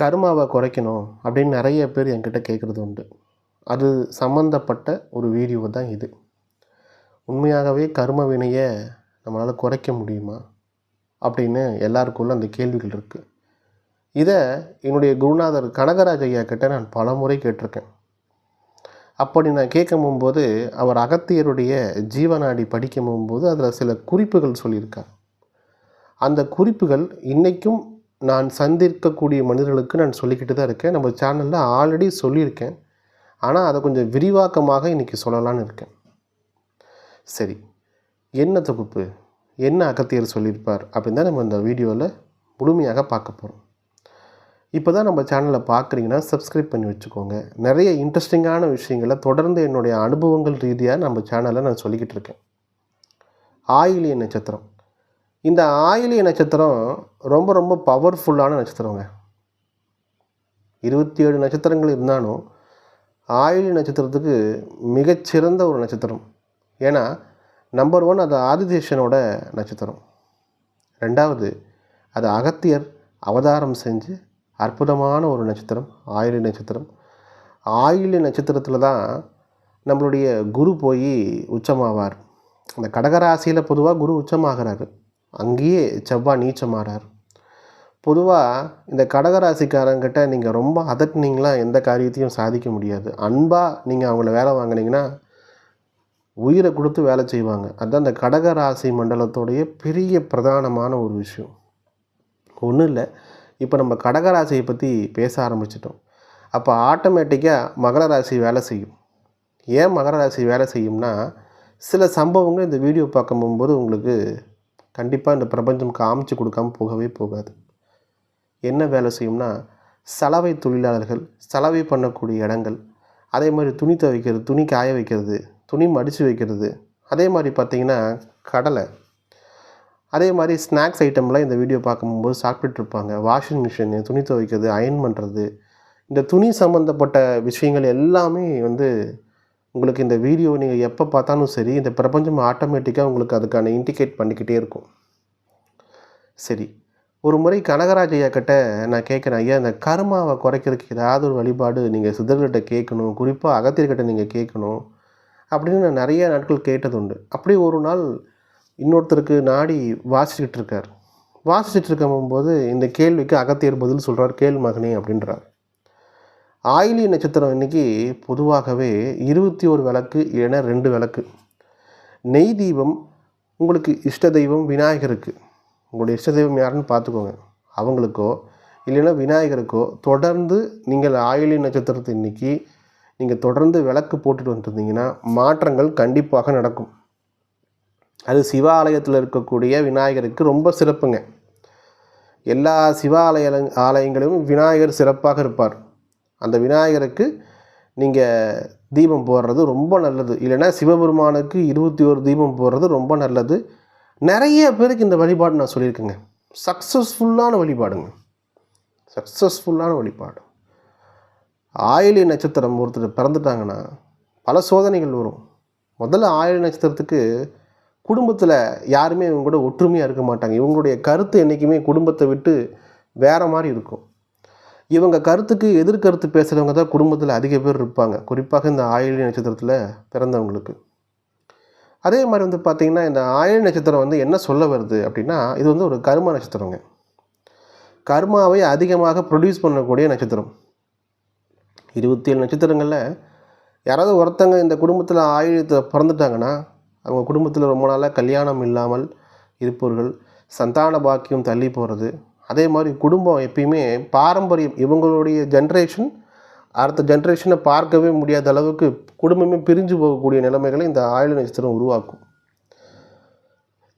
கருமாவை குறைக்கணும் அப்படின்னு நிறைய பேர் என்கிட்ட கேட்குறது உண்டு. அது சம்மந்தப்பட்ட ஒரு வீடியோ தான் இது. உண்மையாகவே கர்ம வினையை நம்மளால் குறைக்க முடியுமா? அப்படின்னு எல்லாருக்குள்ள அந்த கேள்விகள் இருக்குது இதை என்னுடைய குருநாதர் கனகராஜ் ஐயா கிட்ட நான் பல முறை கேட்டிருக்கேன். அப்படி நான் கேட்கும் போது அவர் அகத்தியருடைய ஜீவநாடி படிக்கும் போது அதில் சில குறிப்புகள் சொல்லியிருக்கார். அந்த குறிப்புகள் இன்றைக்கும் நான் சந்திக்கக்கூடிய மனிதர்களுக்கு நான் சொல்லிக்கிட்டு தான் இருக்கேன். நம்ம சேனலில் ஆல்ரெடி சொல்லியிருக்கேன். ஆனால் அதை கொஞ்சம் விரிவாக்கமாக இன்றைக்கி சொல்லலான்னு இருக்கேன். சரி. என்ன தொகுப்பு? என்ன அகத்தியர் சொல்லியிருப்பார்? அப்படின்னு தான் நம்ம இந்த வீடியோவில் முழுமையாக பார்க்க போகிறோம் இப்போ தான் நம்ம சேனலை பார்க்குறீங்கன்னா சப்ஸ்கிரைப் பண்ணி வச்சுக்கோங்க. நிறைய இன்ட்ரெஸ்டிங்கான விஷயங்களை தொடர்ந்து என்னுடைய அனுபவங்கள் ரீதியாக நம்ம சேனலில் நான் சொல்லிக்கிட்டு இருக்கேன். ஆயிலிய நட்சத்திரம். இந்த ஆயிலிய நட்சத்திரம் ரொம்ப ரொம்ப பவர்ஃபுல்லான நட்சத்திரங்க. இருபத்தி ஏழு நட்சத்திரங்கள் இருந்தாலும் ஆயுளி நட்சத்திரத்துக்கு மிகச்சிறந்த ஒரு நட்சத்திரம். ஏன்னா நம்பர் ஒன் அது ஆதிதேஷனோட நட்சத்திரம். ரெண்டாவது அது அகத்தியர் அவதாரம் செஞ்சு அற்புதமான ஒரு நட்சத்திரம் ஆயுளி நட்சத்திரம். ஆயுளி நட்சத்திரத்தில் தான் நம்மளுடைய குரு போய் உச்சமாவார். அந்த கடகராசியில் பொதுவாக குரு உச்சமாகிறாரு. அங்கேயே செவ்வாய் நீச்சமாகிறார் பொதுவாக இந்த கடகராசிக்காரங்கிட்ட நீங்கள் ரொம்ப அதட்டினீங்களா எந்த காரியத்தையும் சாதிக்க முடியாது. அன்பாக நீங்கள் அவங்கள வேலை வாங்கினீங்கன்னா உயிரை கொடுத்து வேலை செய்வாங்க. அதுதான் இந்த கடகராசி மண்டலத்தோடைய பெரிய பிரதானமான ஒரு விஷயம். ஒன்றும் இல்லை. இப்போ நம்ம கடகராசியை பற்றி பேச ஆரம்பிச்சிட்டோம். அப்போ ஆட்டோமேட்டிக்காக மகர ராசி வேலை செய்யும். ஏன் மகர ராசி வேலை செய்யும்னா சில சம்பவங்கள் இந்த வீடியோ பார்க்கும் உங்களுக்கு கண்டிப்பாக இந்த பிரபஞ்சம் காமிச்சு கொடுக்காம போகவே போகாது. என்ன வேலை செய்யும்னா சலவை தொழிலாளர்கள் சலவை பண்ணக்கூடிய இடங்கள் அதே மாதிரி துணி துவைக்கிறது துணி காய வைக்கிறது துணி மடித்து வைக்கிறது அதே மாதிரி பார்த்திங்கன்னா கடலை. அதே மாதிரி ஸ்நாக்ஸ் ஐட்டம்லாம் இந்த வீடியோ பார்க்கும்போது சாப்பிட்டுட்ருப்பாங்க வாஷிங் மிஷினு துணி துவைக்கிறது அயன் பண்ணுறது இந்த துணி சம்மந்தப்பட்ட விஷயங்கள் எல்லாமே வந்து உங்களுக்கு இந்த வீடியோ நீங்கள் எப்போ பார்த்தாலும் சரி இந்த பிரபஞ்சம் ஆட்டோமேட்டிக்காக உங்களுக்கு அதுக்கான இண்டிகேட் பண்ணிக்கிட்டே இருக்கும். சரி. ஒரு முறை கனகராஜ் ஐயா கிட்ட நான் கேட்குறேன் ஐயா இந்த கர்மாவை குறைக்கிறதுக்கு ஏதாவது ஒரு வழிபாடு நீங்கள் சித்தர்கிட்ட கேட்கணும் குறிப்பாக அகத்தியர்கிட்ட நீங்கள் கேட்கணும் அப்படின்னு நான் நிறைய நாட்கள் கேட்டது உண்டு அப்படி ஒரு நாள் இன்னொருத்தருக்கு நாடி வாசிச்சுட்டு இருக்கார். வாசிச்சுட்டு இருக்கும்போது இந்த கேள்விக்கு அகத்தியர் பதில் சொல்கிறார் கேள் மகனே அப்படின்றார். ஆயிலி நட்சத்திரம் இன்னைக்கு பொதுவாகவே இருபத்தி ஒரு விளக்கு இல்லைன்னா ரெண்டு விளக்கு. நெய் தீபம் உங்களுக்கு இஷ்ட தெய்வம் விநாயகருக்கு. உங்களுடைய இஷ்ட தெய்வம் யாருன்னு பார்த்துக்கோங்க. அவங்களுக்கோ இல்லைன்னா விநாயகருக்கோ தொடர்ந்து நீங்கள் ஆயுளி நட்சத்திரத்தை இன்னைக்கு நீங்கள் தொடர்ந்து விளக்கு போட்டுட்டு வந்துருந்தீங்கன்னா மாற்றங்கள் கண்டிப்பாக நடக்கும். அது சிவாலயத்தில் இருக்கக்கூடிய விநாயகருக்கு ரொம்ப சிறப்புங்க. எல்லா சிவாலய ஆலயங்களிலும் விநாயகர் சிறப்பாக இருப்பார். அந்த விநாயகருக்கு நீங்கள் தீபம் போடுறது ரொம்ப நல்லது. இல்லைன்னா சிவபெருமானுக்கு இருபத்தி ஒரு தீபம் போடுறது ரொம்ப நல்லது. நிறைய பேருக்கு இந்த வழிபாடு நான் சொல்லியிருக்கேங்க. சக்ஸஸ்ஃபுல்லான வழிபாடுங்க. சக்ஸஸ்ஃபுல்லான வழிபாடு. ஆயிலி நட்சத்திரம் ஒருத்தர் பிறந்துட்டாங்கன்னா பல சோதனைகள் வரும். முதல்ல ஆயிலி நட்சத்திரத்துக்கு குடும்பத்தில் யாருமே இவங்க கூட ஒற்றுமையாக இருக்க மாட்டாங்க. இவங்களுடைய கருத்து என்றைக்குமே குடும்பத்தை விட்டு வேறு மாதிரி இருக்கும். இவங்க கருத்துக்கு எதிர்கருத்து பேசுகிறவங்க தான் குடும்பத்தில் அதிக பேர் இருப்பாங்க. குறிப்பாக இந்த ஆயிலி நட்சத்திரத்தில் பிறந்தவங்களுக்கு. அதே மாதிரி வந்து பார்த்திங்கன்னா இந்த ஆயிலி நட்சத்திரம் வந்து என்ன சொல்ல வருது அப்படின்னா இது வந்து ஒரு கர்ம நட்சத்திரங்க. கர்மாவை அதிகமாக ப்ரொடியூஸ் பண்ணக்கூடிய நட்சத்திரம். இருபத்தி ஏழு நட்சத்திரங்களில் யாராவது ஒருத்தங்க இந்த குடும்பத்தில் ஆயுதத்தை பிறந்துட்டாங்கன்னா அவங்க குடும்பத்தில் ரொம்ப நாளாக கல்யாணம் இல்லாமல் இருப்பவர்கள் சந்தான பாக்கியம் தள்ளி போகிறது அதே மாதிரி குடும்பம் எப்பயுமே பாரம்பரியம் இவங்களுடைய ஜென்ரேஷன் அடுத்த ஜென்ரேஷனை பார்க்கவே முடியாத அளவுக்கு குடும்பமே பிரிஞ்சு போகக்கூடிய நிலைமைகளை இந்த ஆயுள் நட்சத்திரம் உருவாக்கும்.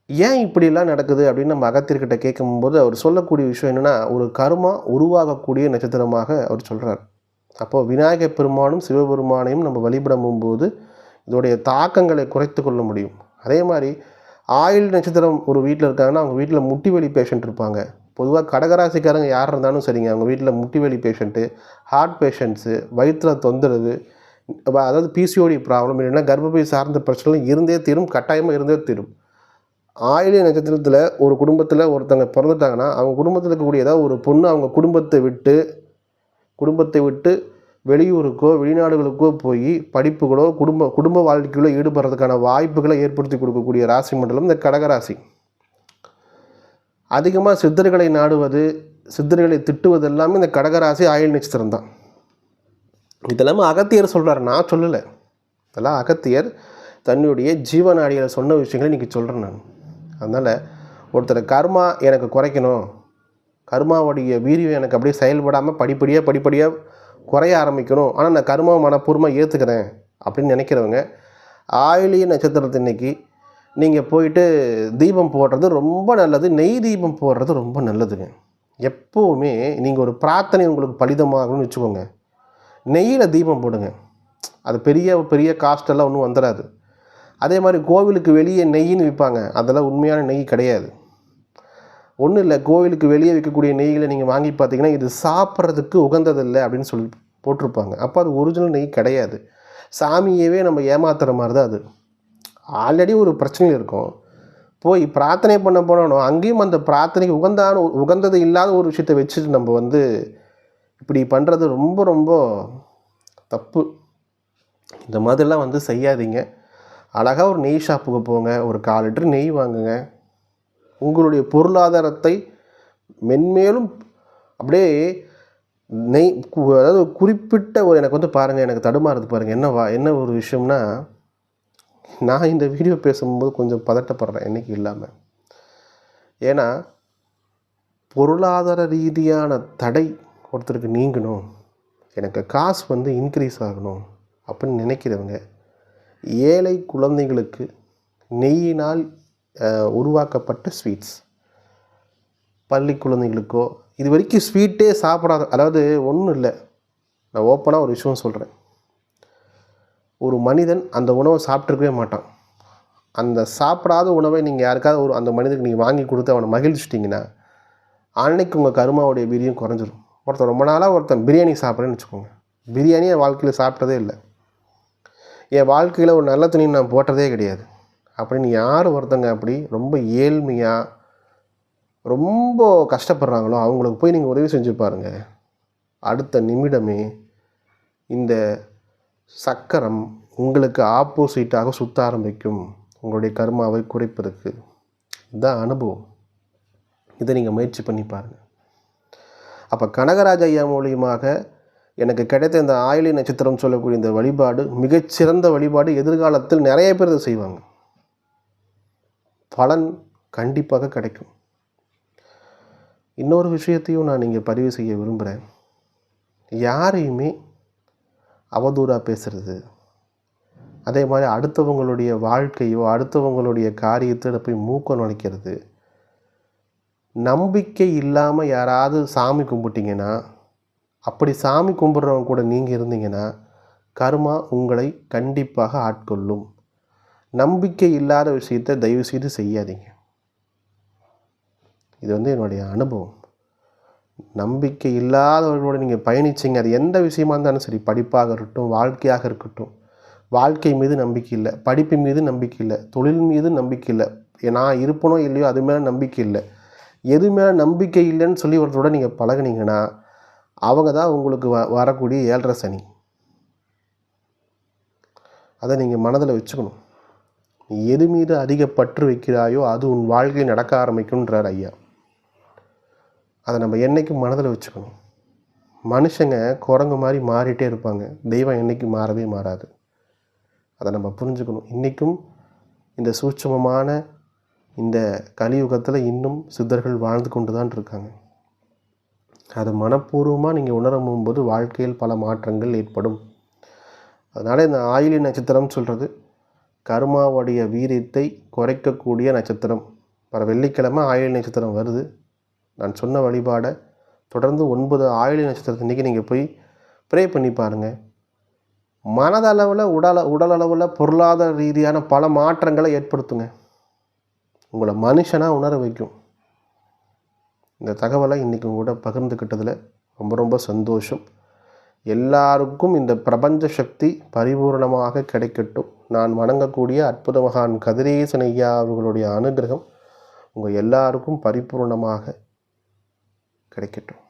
ஏன் இப்படிலாம் நடக்குது அப்படின்னு நம்ம அகத்தியர்கிட்ட கேட்கும்போது அவர் சொல்லக்கூடிய விஷயம் என்னென்னா ஒரு கர்மா உருவாகக்கூடிய நட்சத்திரமாக அவர் சொல்கிறார் அப்போது விநாயக பெருமானும் சிவபெருமானையும் நம்ம வழிபடும் போது இதோடைய தாக்கங்களை குறைத்து கொள்ள முடியும். அதே மாதிரி ஆயுள் நட்சத்திரம் ஒரு வீட்டில் இருக்காங்கன்னா அவங்க வீட்டில் முட்டி வலி பேஷண்ட் இருப்பாங்க. பொதுவாக கடகராசிக்காரங்க யார் இருந்தாலும் சரிங்க. அவங்க வீட்டில் முட்டி பேஷண்ட்டு ஹார்ட் பேஷண்ட்ஸு வயிற்றில் தொந்தரவு அதாவது பிசிஓடி ப்ராப்ளம் இல்லைன்னா கர்ப்பப்பை சார்ந்த பிரச்சனைகள் இருந்தே தீரும் கட்டாயமாக இருந்தே தீரும். ஆயிலிய நட்சத்திரத்தில் ஒரு குடும்பத்தில் ஒருத்தங்க பிறந்துட்டாங்கன்னா அவங்க குடும்பத்தில் இருக்கக்கூடிய ஏதாவது ஒரு பொண்ணு அவங்க குடும்பத்தை விட்டு குடும்பத்தை விட்டு வெளியூருக்கோ வெளிநாடுகளுக்கோ போய் படிப்புகளோ குடும்ப குடும்ப வாழ்க்கையிலோ ஈடுபடுறதுக்கான வாய்ப்புகளை ஏற்படுத்தி கொடுக்கக்கூடிய ராசி மண்டலம் இந்த கடகராசி. அதிகமாக சித்தர்களை நாடுவது சித்தர்களை திட்டுவது எல்லாமே இந்த கடகராசி ஆயுள் நட்சத்திரம் தான். இதெல்லாமே அகத்தியர் சொல்கிறார் நான் சொல்லலை. இதெல்லாம் அகத்தியர் தன்னுடைய ஜீவநாடியில் சொன்ன விஷயங்களை இன்றைக்கி சொல்கிறேன் நான். அதனால் ஒருத்தர் கர்மா எனக்கு குறைக்கணும். கர்மாவுடைய வீரியம் எனக்கு அப்படியே செயல்படாமல் படிப்படியாக படிப்படியாக குறைய ஆரம்பிக்கணும். ஆனால் நான் கர்மா மனப்பூர்வமாக ஏற்றுக்கிறேன் அப்படின்னு நினைக்கிறவங்க ஆயுளிய நட்சத்திரத்து இன்னைக்கு நீங்கள் போயிட்டு தீபம் போடுறது ரொம்ப நல்லது. நெய் தீபம் போடுறது ரொம்ப நல்லதுங்க. எப்போவுமே நீங்கள் ஒரு பிரார்த்தனை உங்களுக்கு பலிதமாகணும்னு வச்சுக்கோங்க. நெய்யில் தீபம் போடுங்க. அது பெரிய பெரிய காஸ்டெல்லாம் ஒன்றும் வந்துடாது அதே மாதிரி கோவிலுக்கு வெளியே நெய்ன்னு விற்பாங்க அதெல்லாம் உண்மையான நெய் கிடையாது. ஒன்றும் இல்லை. கோவிலுக்கு வெளியே விற்கக்கூடிய நெய்களை நீங்கள் வாங்கி பார்த்தீங்கன்னா இது சாப்பிட்றதுக்கு உகந்ததில்லை அப்படின்னு சொல்லி போட்டிருப்பாங்க. அப்போ அது ஒரிஜினல் நெய் கிடையாது. சாமியவே நம்ம ஏமாத்துகிற மாதிரி தான் அது. ஆல்ரெடி ஒரு பிரச்சனையில் இருக்கும். போய் பிரார்த்தனை பண்ண போனோம் அங்கேயும் அந்த பிரார்த்தனைக்கு உகந்தான உகந்தது இல்லாத ஒரு விஷயத்தை வச்சுட்டு நம்ம வந்து இப்படி பண்ணுறது ரொம்ப ரொம்ப தப்பு. இந்த மாதிரிலாம் வந்து செய்யாதீங்க. அழகாக ஒரு நெய் ஷாப்புக்கு போங்க. ஒரு கால் லிட்டர் நெய் வாங்குங்க. உங்களுடைய பொருளாதாரத்தை மென்மேலும் அப்படியே நெய் அதாவது குறிப்பிட்ட ஒரு எனக்கு வந்து பாருங்கள் எனக்கு தடுமாறுது பாருங்கள் என்னவா என்ன ஒரு விஷயம்னா நான் இந்த வீடியோ பேசும்போது கொஞ்சம் பதட்டப்படுறேன் என்றைக்கு இல்லாமல் ஏன்னா பொருளாதார ரீதியான தடை ஒருத்தருக்கு நீங்கணும். எனக்கு காசு வந்து இன்க்ரீஸ் ஆகணும் அப்படின்னு நினைக்கிறவங்க ஏழை குழந்தைகளுக்கு நெய்யினால் உருவாக்கப்பட்ட ஸ்வீட்ஸ் பள்ளி குழந்தைகளுக்கோ இது வரைக்கும் ஸ்வீட்டே சாப்பிடாத அதாவது ஒன்றும் இல்லை. நான் ஓப்பனாக ஒரு விஷயம் சொல்கிறேன் ஒரு மனிதன் அந்த உணவை சாப்பிட்ருக்கவே மாட்டான். அந்த சாப்பிடாத உணவை நீங்கள் யாருக்காவது ஒரு அந்த மனிதனுக்கு நீங்கள் வாங்கி கொடுத்து அவனை மகிழ்ச்சிட்டிங்கன்னா அன்னைக்கு உங்கள் கருமாவுடைய பிரியம் குறைஞ்சிரும். ஒருத்தன் ரொம்ப நாளாக ஒருத்தன் பிரியாணி சாப்பிட்றேன்னு வச்சுக்கோங்க. பிரியாணி என் வாழ்க்கையில் சாப்பிட்டதே இல்லை. என் வாழ்க்கையில் ஒரு நல்ல துணி நான் போட்டதே கிடையாது. அப்படின்னு யார் ஒருத்தங்க அப்படி ரொம்ப ஏழ்மையாக ரொம்ப கஷ்டப்படுறாங்களோ அவங்களுக்கு போய் நீங்கள் உதவி செஞ்சு பாருங்கள் அடுத்த நிமிடமே இந்த சக்கரம் உங்களுக்கு ஆப்போசிட்டாக சுத்த ஆரம்பிக்கும். உங்களுடைய கர்மாவை குறைப்பதற்கு. இதுதான் அனுபவம். இதை நீங்கள் முயற்சி பண்ணி பாருங்கள் அப்போ கனகராஜ ஐயா மூலியமாக எனக்கு கிடைத்த இந்த ஆயிலி நட்சத்திரம் சொல்லக்கூடிய இந்த வழிபாடு மிகச்சிறந்த வழிபாடு எதிர்காலத்தில் நிறைய பேர் இதை செய்வாங்க. பலன் கண்டிப்பாக கிடைக்கும். இன்னொரு விஷயத்தையும் நான் இங்கே பதிவு செய்ய விரும்புகிறேன் யாரையுமே அவதூறாக பேசுகிறது அதே மாதிரி அடுத்தவங்களுடைய வாழ்க்கையோ அடுத்தவங்களுடைய காரியத்தை போய் மூக்க நுழைக்கிறது. நம்பிக்கை இல்லாமல் யாராவது சாமி கும்பிட்டீங்கன்னா அப்படி சாமி கும்பிட்றவங்க கூட நீங்கள் இருந்தீங்கன்னா கர்மா உங்களை கண்டிப்பாக ஆட்கொள்ளும். நம்பிக்கை இல்லாத விஷயத்தை தயவு செய்து செய்யாதீங்க. இது வந்து என்னுடைய அனுபவம். நம்பிக்கை இல்லாதவர்களோட நீங்கள் பயணிச்சீங்க. அது எந்த விஷயமா இருந்தாலும் சரி படிப்பாக இருக்கட்டும் வாழ்க்கையாக இருக்கட்டும். வாழ்க்கை மீது நம்பிக்கை இல்லை. படிப்பு மீது நம்பிக்கை இல்லை. தொழில் மீது நம்பிக்கை இல்லை. நான் இருப்பனோ இல்லையோ அது மேலே நம்பிக்கை இல்லை. எது மேலே நம்பிக்கை இல்லைன்னு சொல்லி ஒருத்தரோட நீங்கள் பழகினீங்கன்னா அவங்க தான் உங்களுக்கு வ வரக்கூடிய ஏழரை சனி. அதை நீங்கள் மனதில் வச்சுக்கணும். நீ எது மீது அதிக பற்று வைக்கிறாயோ அது உன் வாழ்க்கை நடக்க ஆரம்பிக்கும்ன்றார் ஐயா. அதை நம்ம என்றைக்கும் மனதில் வச்சுக்கணும். மனுஷங்க குரங்கு மாதிரி மாறிட்டே இருப்பாங்க. தெய்வம் என்றைக்கும் மாறவே மாறாது. அதை நம்ம புரிஞ்சுக்கணும். இன்றைக்கும் இந்த சூட்சமமான இந்த கலியுகத்தில் இன்னும் சித்தர்கள் வாழ்ந்து கொண்டு தான் இருக்காங்க. அதை மனப்பூர்வமாக நீங்கள் உணரும் போது வாழ்க்கையில் பல மாற்றங்கள் ஏற்படும். அதனால் இந்த ஆயிலி நட்சத்திரம் சொல்கிறது கர்மாவுடைய வீரியத்தை குறைக்கக்கூடிய நட்சத்திரம். பல வெள்ளிக்கிழமை ஆயிலி நட்சத்திரம் வருது. நான் சொன்ன வழிபாடை தொடர்ந்து ஒன்பது ஆயுள நட்சத்திரத்தன்னைக்கு நீங்கள் போய் ப்ரே பண்ணி பாருங்கள் மனதளவில் உடல உடலளவில் பொருளாதார ரீதியான பல மாற்றங்களை ஏற்படுத்துங்க. உங்களை மனுஷனாக உணர வைக்கும். இந்த தகவலை இன்றைக்கி கூட பகிர்ந்துக்கிட்டதில் ரொம்ப ரொம்ப சந்தோஷம். எல்லாருக்கும் இந்த பிரபஞ்ச சக்தி பரிபூர்ணமாக கிடைக்கட்டும். நான் வணங்கக்கூடிய அற்புத மகான் கதிரேசன் ஐயா அவர்களுடைய அனுகிரகம் உங்கள் எல்லாருக்கும் பரிபூர்ணமாக கிடைக்கட்டும்.